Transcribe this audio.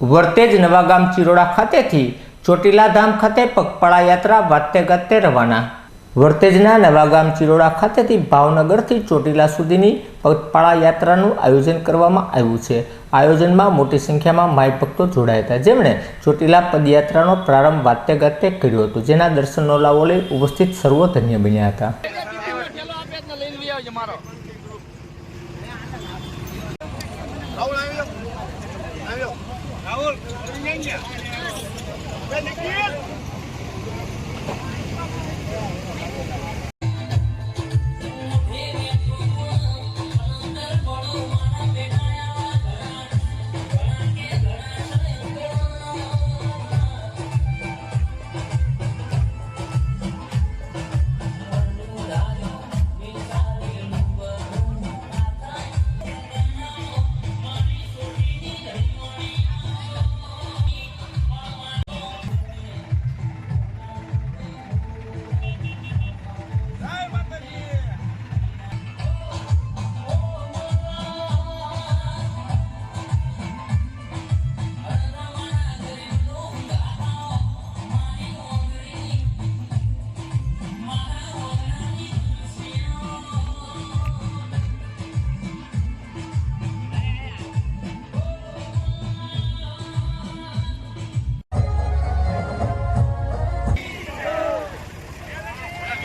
વર્તેજ નવાગામ ચિરોડા ખાતેથી ચોટીલા ધામ ખાતે પગપાળા યાત્રા વાતે ગાતે રવાના. વર્તેજના નવાગામ ચિરોડા ખાતેથી ભાવનગરથી ચોટીલા સુધીની પગપાળા યાત્રાનું આયોજન કરવામાં આવ્યું છે. આયોજનમાં મોટી સંખ્યામાં માઈ ભક્તો જોડાયા હતા. જેમણે ચોટીલા પદયાત્રાનો પ્રારંભ વાતે ગાતે કર્યો હતો, જેના દર્શનનો લાવો લઈ ઉપસ્થિત સર્વધન્ય બન્યા હતા. રાહુલ નિખિલ